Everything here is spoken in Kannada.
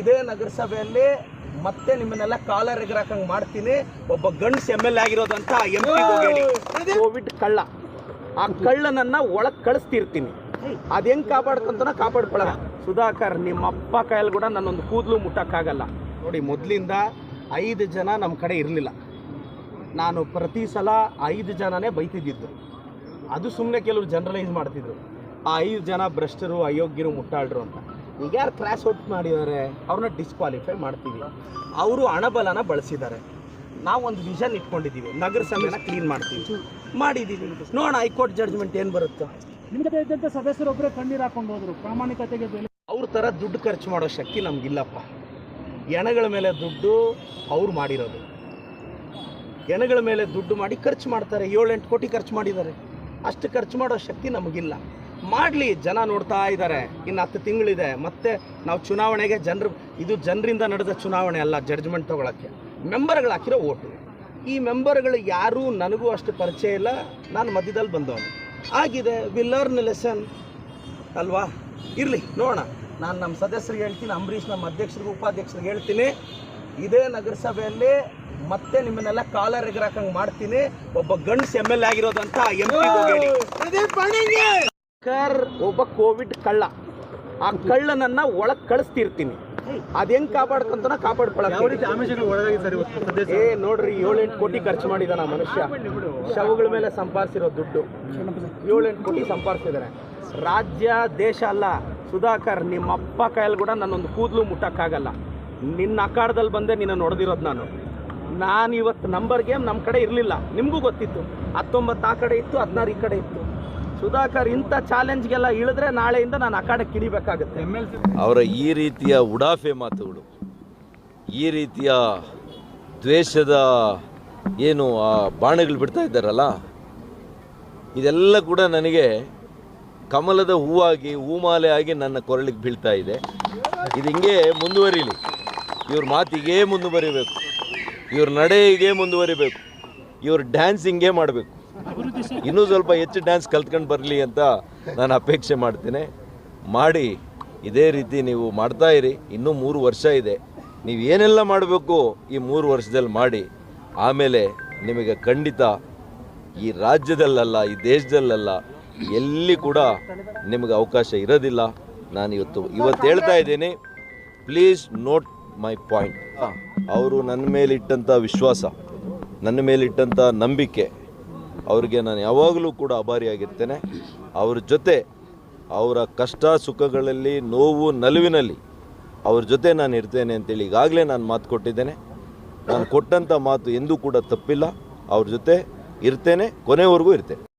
ಇದೇ ನಗರಸಭೆಯಲ್ಲಿ ಮತ್ತೆ ನಿಮ್ಮನ್ನೆಲ್ಲ ಕಾಲರ್ ಎಗರಾಕಂಗ್ ಮಾಡ್ತೀನಿ. ಒಬ್ಬ ಗಂಡ್ಸ್ ಎಂ ಎಲ್ ಆಗಿರೋದಂತ ಎಂ ಪಿ ಕೋವಿಡ್ ಕಳ್ಳ. ಆ ಕಳ್ಳನನ್ನ ಒಳಗ್ ಕಳಿಸ್ತಿರ್ತೀನಿ. ಅದ್ ಹೆಂಗ್ ಕಾಪಾಡ್ಕೊಂತ ಕಾಪಾಡ್ಕೊಳ್ಳ ಸುಧಾಕರ್ ನಿಮ್ಮ ಅಪ್ಪ ಕೈಯಲ್ಲಿ ಕೂಡ ನನ್ನೊಂದು ಕೂದಲು ಮುಟ್ಟಕ್ಕಾಗಲ್ಲ. ನೋಡಿ, ಮೊದಲಿಂದ ಐದು ಜನ ನಮ್ಮ ಕಡೆ ಇರಲಿಲ್ಲ. ನಾನು ಪ್ರತಿ ಸಲ ಐದು ಜನನೇ ಬೈತಿದ್ದಿದ್ದು. ಅದು ಸುಮ್ಮನೆ ಕೆಲವರು ಜನರಲೈಸ್ ಮಾಡ್ತಿದ್ರು. ಆ ಐದು ಜನ ಭ್ರಷ್ಟರು, ಅಯೋಗ್ಯರು, ಮುಟ್ಟಾಳ್ರು ಅಂತ. ಈಗ ಯಾರು ಕ್ರಾಶ್ ಔಟ್ ಮಾಡಿದ್ದಾರೆ ಅವ್ರನ್ನ ಡಿಸ್ಕ್ವಾಲಿಫೈ ಮಾಡ್ತೀವಿ. ಅವರು ಹಣಬಲನ ಬಳಸಿದ್ದಾರೆ. ನಾವೊಂದು ವಿಷನ್ ಇಟ್ಕೊಂಡಿದ್ದೀವಿ. ನಗರಸಭೆನ ಕ್ಲೀನ್ ಮಾಡ್ತೀವಿ. ಮಾಡಿದ್ದೀವಿ. ನೋಡೋಣ ಹೈಕೋರ್ಟ್ ಜಡ್ಜ್ಮೆಂಟ್ ಏನು ಬರುತ್ತೆ. ನಿಮಗೆ ಜೊತೆ ಇದ್ದಂಥ ಸದಸ್ಯರೊಬ್ಬರೇ ಕಣ್ಣೀರು ಹಾಕೊಂಡು ಹೋದರು. ಪ್ರಾಮಾಣಿಕತೆಗೆ ಬೆಲೆ ಅವ್ರ ಥರ ದುಡ್ಡು ಖರ್ಚು ಮಾಡೋ ಶಕ್ತಿ ನಮಗಿಲ್ಲಪ್ಪ. ಎಣಗಳ ಮೇಲೆ ದುಡ್ಡು ಅವ್ರು ಮಾಡಿರೋದು. ಎಣಗಳ ಮೇಲೆ ದುಡ್ಡು ಮಾಡಿ ಖರ್ಚು ಮಾಡ್ತಾರೆ. ಏಳೆಂಟು ಕೋಟಿ ಖರ್ಚು ಮಾಡಿದ್ದಾರೆ. ಅಷ್ಟು ಖರ್ಚು ಮಾಡೋ ಶಕ್ತಿ ನಮಗಿಲ್ಲ. ಮಾಡಲಿ ಜನ ನೋಡ್ತಾ ಇದ್ದಾರೆ ಇನ್ನು ಹತ್ತು ತಿಂಗಳಿದೆ. ಮತ್ತೆ ನಾವು ಚುನಾವಣೆಗೆ ಜನರು, ಇದು ಜನರಿಂದ ನಡೆದ ಚುನಾವಣೆ ಅಲ್ಲ ಜಡ್ಜ್ಮೆಂಟ್ ತೊಗೊಳಕ್ಕೆ. ಮೆಂಬರ್ಗಳು ಹಾಕಿರೋ ಓಟು. ಈ ಮೆಂಬರ್ಗಳು ಯಾರೂ ನನಗೂ ಅಷ್ಟು ಪರಿಚಯ ಇಲ್ಲ. ನಾನು ಮಧ್ಯದಲ್ಲಿ ಬಂದವನು. ಆಗಿದೆ ವಿ ಲರ್ನ್ ಲೆಸನ್ ಅಲ್ವಾ? ಇರಲಿ, ನೋಡೋಣ. ನಾನು ನಮ್ಮ ಸದಸ್ಯರಿಗೆ ಹೇಳ್ತೀನಿ ಅಂಬರೀಷ್ ನಮ್ಮ ಅಧ್ಯಕ್ಷರಿಗೆ ಉಪಾಧ್ಯಕ್ಷರಿಗೆ ಹೇಳ್ತೀನಿ. ಇದೇ ನಗರಸಭೆಯಲ್ಲಿ ಮತ್ತೆ ನಿಮ್ಮನ್ನೆಲ್ಲ ಕಾಲರ್ ಎಗರಾಕಂಗೆ ಮಾಡ್ತೀನಿ. ಒಬ್ಬ ಗಂಡ್ಸ್ ಎಂ ಎಲ್ ಎ ಆಗಿರೋದಂತ ಎಂ ಕರ್ ಒಬ್ಬ ಕೋವಿಡ್ ಕಳ್ಳ. ಆ ಕಳ್ಳನನ್ನ ಒಳಗೆ ಕಳಿಸ್ತಿರ್ತೀನಿ. ಅದ್ ಹೆಂಗ್ ಕಾಪಾಡ್ಕಂತ ಕಾಪಾಡ್ಕೊಳ್ಳೇ ಸರ್ ಏ ನೋಡ್ರಿ ಏಳೆಂಟು ಕೋಟಿ ಖರ್ಚು ಮಾಡಿದಾನ ಮನುಷ್ಯ. ಶವಗಳ ಮೇಲೆ ಸಂಪಾದಿಸಿರೋ ದುಡ್ಡು. ಏಳೆಂಟು ಕೋಟಿ ಸಂಪಾದಿಸಿದ್ದಾರೆ ರಾಜ್ಯ ದೇಶ ಅಲ್ಲ. ಸುಧಾಕರ್ ನಿಮ್ಮ ಅಪ್ಪ ಕೈಯಲ್ಲಿ ಕೂಡ ನನ್ನೊಂದು ಕೂದಲು ಮುಟ್ಟಕ್ಕಾಗಲ್ಲ. ನಿನ್ನ ಅಖಾಡದಲ್ಲಿ ಬಂದೆ ನಿನ್ನ ನೋಡ್ದಿರೋದು ನಾನು. ನಾನು ಇವತ್ತು ನಂಬರ್ ಗೇಮ್ ನಮ್ಮ ಕಡೆ ಇರಲಿಲ್ಲ. ನಿಮಗೂ ಗೊತ್ತಿತ್ತು. ಹತ್ತೊಂಬತ್ತು ಆ ಕಡೆ ಇತ್ತು ಹದಿನಾರು ಈ ಕಡೆ ಇತ್ತು. ಸುಧಾಕರ್ ಇಂಥ ಚಾಲೆಂಜ್ಗೆಲ್ಲ ಇಳಿದ್ರೆ ನಾಳೆಯಿಂದ ನಾನು ಅಖಾಡಕ್ಕೆ ಕಿಡಿಬೇಕಾಗುತ್ತೆ. ಅವರ ಈ ರೀತಿಯ ಉಡಾಫೆ ಮಾತುಗಳು ಈ ರೀತಿಯ ದ್ವೇಷದ ಏನು ಆ ಬಾಣಗಳು ಬಿಡ್ತಾ ಇದ್ದಾರಲ್ಲ ಇದೆಲ್ಲ ಕೂಡ ನನಗೆ ಕಮಲದ ಹೂವಾಗಿ ಹೂಮಾಲೆ ಆಗಿ ನನ್ನ ಕೊರಳಿಗೆ ಬೀಳ್ತಾ ಇದೆ. ಇದು ಹಿಂಗೆ ಮುಂದುವರಿಲಿ. ಇವ್ರ ಮಾತಿಗೆ ಮುಂದುವರಿಬೇಕು. ಇವ್ರ ನಡೆಗೆ ಮುಂದುವರಿಬೇಕು. ಇವ್ರ ಡ್ಯಾನ್ಸಿಂಗೇ ಮಾಡಬೇಕು. ಇನ್ನೂ ಸ್ವಲ್ಪ ಹೆಚ್ಚು ಡ್ಯಾನ್ಸ್ ಕಲ್ತ್ಕೊಂಡು ಬರಲಿ ಅಂತ ನಾನು ಅಪೇಕ್ಷೆ ಮಾಡ್ತೇನೆ. ಮಾಡಿ, ಇದೇ ರೀತಿ ನೀವು ಮಾಡ್ತಾ ಇರಿ. ಇನ್ನೂ ಮೂರು ವರ್ಷ ಇದೆ. ನೀವು ಏನೆಲ್ಲ ಮಾಡಬೇಕು ಈ ಮೂರು ವರ್ಷದಲ್ಲಿ ಮಾಡಿ. ಆಮೇಲೆ ನಿಮಗೆ ಖಂಡಿತ ಈ ರಾಜ್ಯದಲ್ಲಲ್ಲ, ಈ ದೇಶದಲ್ಲಲ್ಲ ಎಲ್ಲಿ ಕೂಡ ನಿಮಗೆ ಅವಕಾಶ ಇರೋದಿಲ್ಲ. ನಾನು ಇವತ್ತು ಇವತ್ತು ಹೇಳ್ತಾ ಇದ್ದೀನಿ. ಪ್ಲೀಸ್ ನೋಟ್ ಮೈ ಪಾಯಿಂಟ್ ಅವರು ನನ್ನ ಮೇಲಿಟ್ಟಂಥ ವಿಶ್ವಾಸ, ನನ್ನ ಮೇಲಿಟ್ಟಂಥ ನಂಬಿಕೆ ಅವ್ರಿಗೆ ನಾನು ಯಾವಾಗಲೂ ಕೂಡ ಅಭಾರಿಯಾಗಿರ್ತೇನೆ. ಅವ್ರ ಜೊತೆ ಅವರ ಕಷ್ಟ ಸುಖಗಳಲ್ಲಿ, ನೋವು ನಲುವಿನಲ್ಲಿ ಅವ್ರ ಜೊತೆ ನಾನು ಇರ್ತೇನೆ ಅಂತೇಳಿ ಈಗಾಗಲೇ ನಾನು ಮಾತು ಕೊಟ್ಟಿದ್ದೇನೆ. ನಾನು ಕೊಟ್ಟಂಥ ಮಾತು ಎಂದೂ ಕೂಡ ತಪ್ಪಿಲ್ಲ. ಅವ್ರ ಜೊತೆ ಇರ್ತೇನೆ, ಕೊನೆವರೆಗೂ ಇರ್ತೇನೆ.